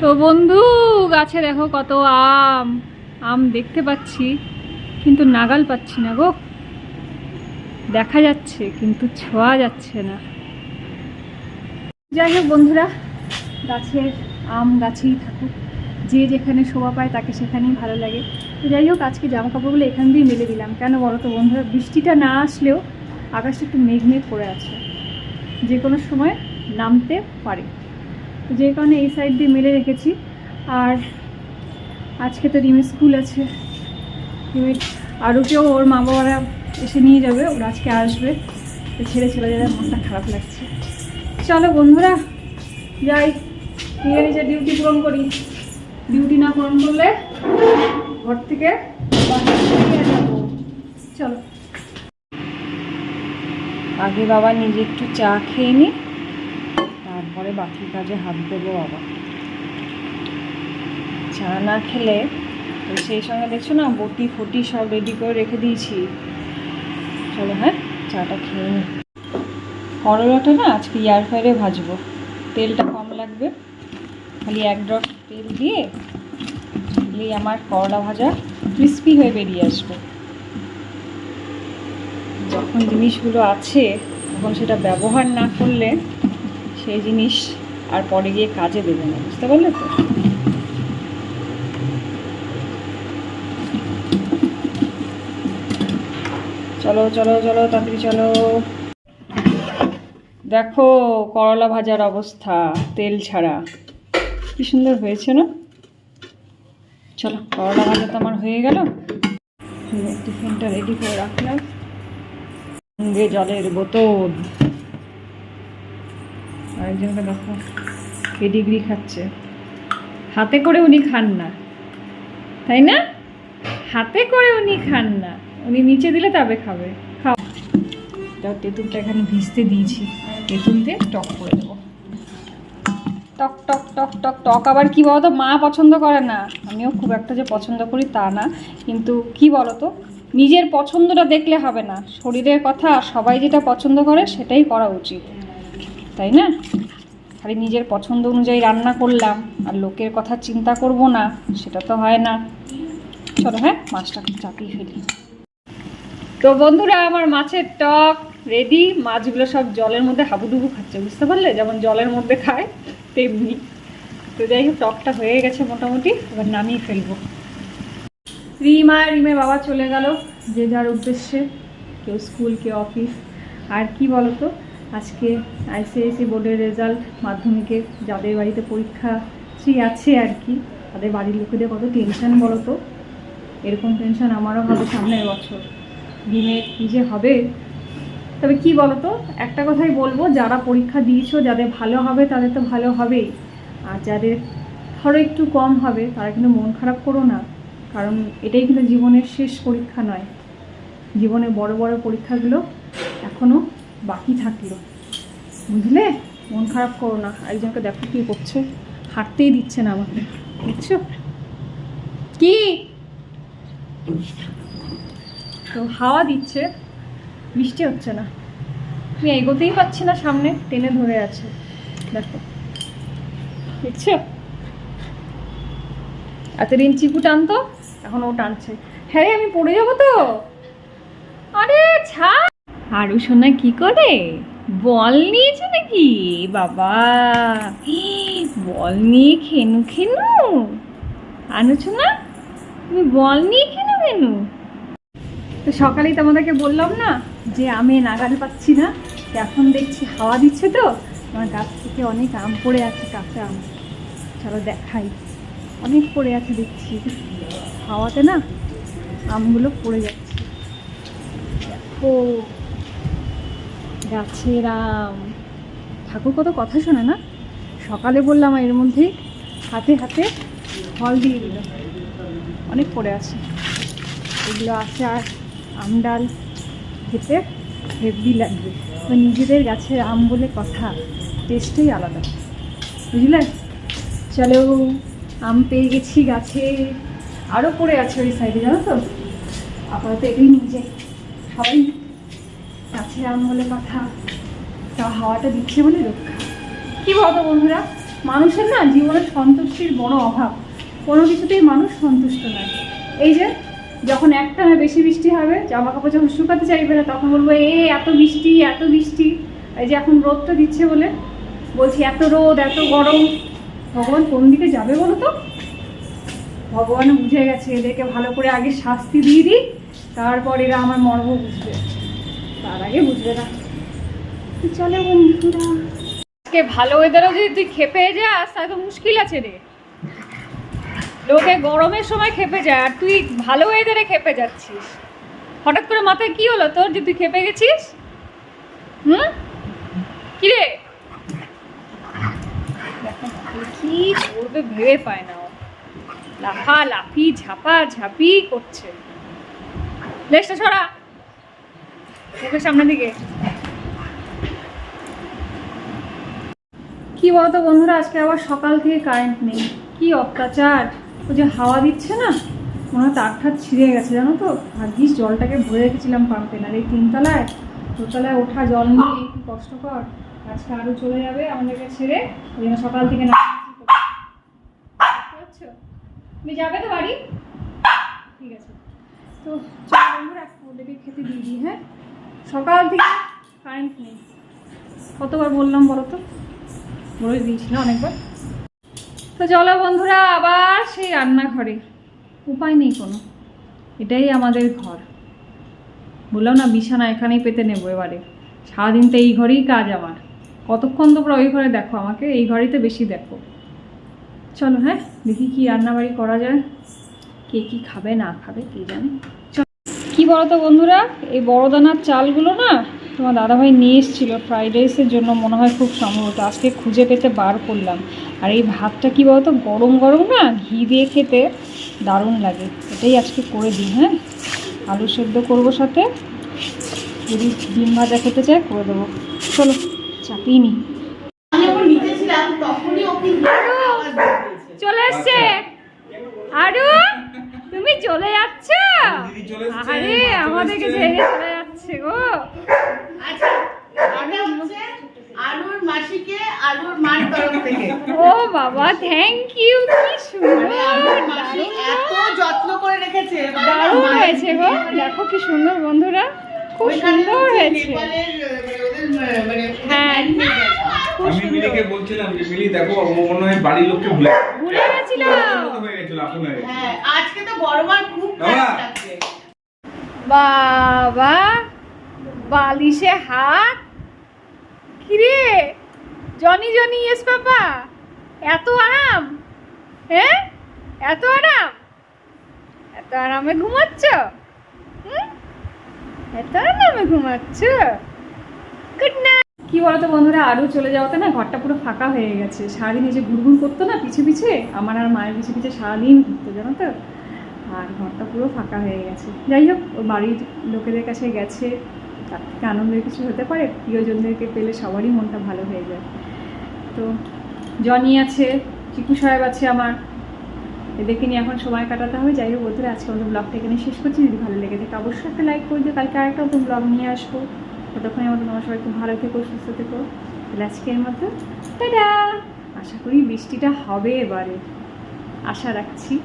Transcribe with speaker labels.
Speaker 1: তো বন্ধু, গাছে দেখো কত আম। আম দেখতে পাচ্ছি, কিন্তু নাগাল পাচ্ছি না গো। দেখা যাচ্ছে, কিন্তু ছোঁয়া যাচ্ছে না। যাই হোক বন্ধুরা, গাছের আম গাছেই থাকুক। যে যেখানে শোভা পায় তাকে সেখানেই ভালো লাগে। তো যাই হোক, আজকে জামা কাপড়গুলো এখান দিয়েই মেলে দিলাম। কেন বলো তো বন্ধুরা, বৃষ্টিটা না আসলেও আকাশটা একটু মেঘ মেঘ করে আছে। যে কোনো সময় নামতে পারে। তো যে কারণে এই সাইড দিয়ে মেলে রেখেছি। আর আজকে তো রিমের স্কুল আছে। রিমের আরও কেউ ওর মা বাবারা এসে নিয়ে যাবে, ওরা আজকে আসবে। তো ছেড়ে চলে যাবে, মনটা খারাপ লাগছে। চলো বন্ধুরা, যাই। নিজে নিজে ডিউটি পূরণ করি। ডিউটি না পূরণ করলে ঘর থেকে চলো। আগে বাবা নিজে একটু চা খেয়ে নি। তারপরে বাকি কাজে হাত দেবো বাবা। চা না খেলে সেই সঙ্গে দেখছ না, বটি ফটি সব রেডি করে রেখে দিয়েছি। চলো হ্যাঁ চাটা খেয়ে নি। করলাটা না আজকে এয়ার ফ্রায়ারে ভাজবো। তেলটা কম লাগবে। খালি এক ড্রপ তেল দিয়ে দিলেই আমার করলা ভাজা ক্রিস্পি হয়ে বেরিয়ে আসবে। যখন জিনিসগুলো আছে, তখন সেটা ব্যবহার না করলে সেই জিনিস আর পরে গিয়ে কাজে দেবে না, বুঝতে পারলে তো? চলো চলো চলো, তাড়াতাড়ি চলো। দেখো, করলা ভাজার অবস্থা, তেল ছাড়া। কি সুন্দর হয়েছে, না? চলো, করলা ভাজা তো আমার হয়ে গেল। টিফিনটা রেডি করে রাখলাম। সঙ্গে জলের বোতল। আরেকজনকে দেখো পেডিগ্রি খাচ্ছে। হাতে করে উনি খান না, তাই না? হাতে করে উনি খান না, উনি নিচে দিলে তবে খাবে। খাও। যাও, তেঁতুলটা এখানে ভিজতে দিয়েছি তেঁতুল দিয়ে টক করে দেবো। টক টক টক টক টক, আবার কি বলতো, মা পছন্দ করে না। আমিও খুব একটা যে পছন্দ করি তা না, কিন্তু কি বলতো, নিজের পছন্দটা দেখলে হবে না। শরীরের কথা সবাই যেটা পছন্দ করে সেটাই করা উচিত। তাই না? খালি নিজের পছন্দ অনুযায়ী রান্না করলাম, আর লোকের কথা চিন্তা করব না, সেটা তো হয় না। চলো হ্যাঁ মাছটা চাপিয়ে ফেলি। তো বন্ধুরা, আমার মাছের টক রেডি মাছগুলো সব জলের মধ্যে হাবুডুবু খাচ্ছে, বুঝতে পারলে? যেমন জলের মধ্যে খায়, তেমনি। তো যাই হোক, টকটা হয়ে গেছে মোটামুটি, এবার নামিয়ে ফেলব। রিমা রিমে বাবা চলে গেল, যে যার উদ্দেশ্যে, কেউ স্কুল, কেউ অফিস, আর কি বলতো? আজকে আইসিআইসি বোর্ডের রেজাল্ট মাধ্যমিকে যাদের বাড়িতে পরীক্ষা শ্রী আছে আর কি, তাদের বাড়ির লোকেদের কত টেনশন বলো তো এরকম টেনশন আমারও হবে সামনের বছর। দিনের কী যে হবে? তবে কি বলতো? একটা কথাই বলব, যারা পরীক্ষা দিয়েছ, যাদের ভালো হবে, তাদের তো ভালো হবেই। আর যাদের ধরো একটু কম হবে, তারা কিন্তু মন খারাপ করো না। কারণ এটাই কিন্তু জীবনের শেষ পরীক্ষা নয়। জীবনে বড় বড় পরীক্ষাগুলো এখনও বাকি থাকল। বুঝলে? মন খারাপ করো না। একজনকে দেখো কী করছে। হাঁটতেই দিচ্ছে না আমাকে। বুঝছ? কি? তো হাওয়া দিচ্ছে। বৃষ্টি হচ্ছে না। তুমি এগোতেই পাচ্ছি না সামনে। টেনে ধরে আছে। দেখো। দেখছ? এতদিন চিকু টানতো, এখন ও টানছে। হ্যাঁ আমি পড়ে যাব তো? আরে ছা আরু সোনা কি করে? বল নিয়েছে নাকি? বাবা। বল নিয়ে খেনু খেনু। আনুছো না তুমি বল নিয়ে খেনু খেনু তো সকালেই তোমাদেরকে বললাম না যে আমি নাগাল পাচ্ছি না। এখন দেখছি হাওয়া দিচ্ছে তো, আমার গাছ থেকে অনেক আম পড়ে আছে, কাঁচা আম। চলো দেখাই। অনেক পড়ে আছে দেখছি। হাওয়াতে না আমগুলো পড়ে যাচ্ছে। দেখো। গাছের আম ঠাকুর কত কথা শোনে না? সকালে বললাম এর মধ্যেই হাতে হাতে ফল দিয়ে দিল। অনেক পড়ে আছে। এগুলো আছে আর আম ডাল খেতে হেভি লাগবে। তো নিজেদের গাছের আম বলে কথা, টেস্টই আলাদা। বুঝলে? চলো, আম পেয়ে গেছি গাছে। আরও পড়ে আছে ওই সাইডে জানো তো? আপাতত এগুলি যাই। সবাই আম বলে কথা। তা হাওয়াটা দিচ্ছে বলে রক্ষা। কি বলতো বন্ধুরা? মানুষের না জীবনে সন্তুষ্টির বড় অভাব। কোনো কিছুতেই মানুষ সন্তুষ্ট নয়। এই যে, যখন একটা বেশি বৃষ্টি হবে জামা কাপড় যখন শুকাতে চাইবে না, তখন বলব, এ, এত বৃষ্টি এত বৃষ্টি। এই যে এখন রোদটা দিচ্ছে বলে। বলছি, এত রোদ, এত গরম। ভগবান কোন দিকে যাবে বলো তো? ভগবান বুঝে গেছে, এদেরকে ভালো করে আগে শাস্তি দিয়ে দিই তারপর এরা আমার মর্ম বুঝবে। তার আগে বুঝবে না। বন্ধুরা। আজকে ভালো ওয়েদারও যদি তুই খেপে যাস, তাহলে তো মুশকিল আছে রে। লোকে গরমের সময় খেপে যায়, আর তুই ভালো ওয়েদারে খেপে যাচ্ছিস। হঠাৎ করে মাথায় কি হলো তোর যে তুই খেপে গেছিস? হুম? কি রে? কি করবে ভেবে পায় না ও। লাফা লাফি, ঝাপা ঝাপি করছে। লেজটা ছড়া মুখের সামনের দিকে। কি বলতো বন্ধুরা, আজকে আবার সকাল থেকে কারেন্ট নেই। কি অত্যাচার। ও যে হাওয়া দিচ্ছে না, মনে হয় তার ঠার ছিঁড়ে গেছে, জানো তো? ভাগ্যিস জলটাকে ভরে রেখেছিলাম পাম্পে না এই তিনতলায়, দোতলায় ওঠা জল নিয়ে কি কষ্টকর। আজকে আরও চলে যাবে আমাদেরকে ছেড়ে, ওই জন্য সকাল থেকে না তুমি যাবে তো বাড়ি? ঠিক আছে। তো চলো বন্ধুরা ওদেরকে খেতে দিয়ে দিই হ্যাঁ? সকাল থেকে কারেন্ট নেই। কতবার বললাম বলো তো? বলে দিয়েছিলাম অনেকবার। তো চলো বন্ধুরা, আবার সেই রান্নাঘরে। উপায় নেই কোনো। এটাই আমাদের ঘর। বললাম না, বিছানা এখানেই পেতে নেব এবারে। সারাদিন তো এই ঘরেই কাজ আমার। কতক্ষণ তোমরা ওই ঘরে দেখো আমাকে, এই ঘরেই তো বেশি দেখো। চলো হ্যাঁ দেখি কি রান্নাবাড়ি করা যায়। কে কি খাবে, না খাবে, কে জানে। বলো তো বন্ধুরা, এই বড় দানার চালগুলো না তোমার দাদাভাই নিয়ে এসেছিল ফ্রাইড রাইসের জন্য, মনে হয় খুব সম্ভবত। আজকে খুঁজে পেতে বার করলাম। আর এই ভাতটা কি বলতো, গরম গরম না ঘি দিয়ে খেতে দারুণ লাগে। এটাই আজকে করে দিই হ্যাঁ? আলু সেদ্ধ করব সাথে, যদি ডিম ভাজা খেতে চায় করে দেবো। চলো, চাপিয়ে নিই
Speaker 2: আমি যখন নিচে ছিলাম তখনই ও কিন্তু আওয়াজ দিয়েছে।
Speaker 1: চলে এসছে আরু তুমি চলে যাচ্ছ
Speaker 3: দিদি চলে এসছে,
Speaker 1: আরে আমাদেরকে ছেড়ে চলে যাচ্ছে গো।
Speaker 2: আচ্ছা আলুর মাসিকে আলুর মার তরফ থেকে।
Speaker 1: ও বাবা থ্যাংক ইউ কি সুন্দর
Speaker 2: মানে মাসি এত যত্ন করে রেখেছে মানে
Speaker 1: দারুণ হয়েছে গো দেখো কি সুন্দর বন্ধুরা খুব সুন্দর হয়েছে।
Speaker 2: নেপালের, মানে
Speaker 1: হ্যাঁ।
Speaker 3: আমি মিলিকে বলছিলাম যে মিলি দেখো মনে হয় বাড়ির লোককে ভুলে
Speaker 1: ভুলে গেছিল
Speaker 3: ওদের মতো হয়ে গেছিল আপন হ্যাঁ
Speaker 2: আজকে তো বড় খুব। খারাপ লাগছে।
Speaker 1: বাবা, বালিশে হাত? কিরে? জনি জনি, ইয়েস পাপা, এত আরাম হ্যাঁ? এত আরাম? এত আরামে ঘুমাচ্ছ? এত আরামে ঘুমাচ্ছ? গুড নাইট কি বলতো বন্ধুরা আরও চলে যাওয়াতে না ঘরটা পুরো ফাঁকা হয়ে গেছে। সারাদিন এই ঘুরঘুর করতো না, পিছে পিছে, আমার আর মায়ের পিছে পিছে সারাদিন ঘুরতো, জানো তো? আর ঘরটা পুরো ফাঁকা হয়ে গেছে। যাই হোক বাড়ির লোকেদের কাছে গেছে। তার থেকে আনন্দের কিছু হতে পারে, প্রিয়জনদেরকে পেলে সবারই মনটা ভালো হয়ে যায়। তো জনি আছে, চিকু সাহেব আছে আমার। এদেরকে নিয়ে এখন সময় কাটাতে হবে। যাই হোক বলতে আজকে আমাদের ব্লগটা এখানে শেষ করছি। যদি ভালো লেগে থাকে, অবশ্যই একটা লাইক করে দিও। কালকে আরেকটা নতুন ব্লগ নিয়ে আসব। ততক্ষণে আমাদের তোমার সবাই খুব ভালো থেকো, সুস্থ থেকো। তাহলে আজকের মতো, টাটা! আশা করি বৃষ্টিটা হবে এবারে। আশা রাখছি।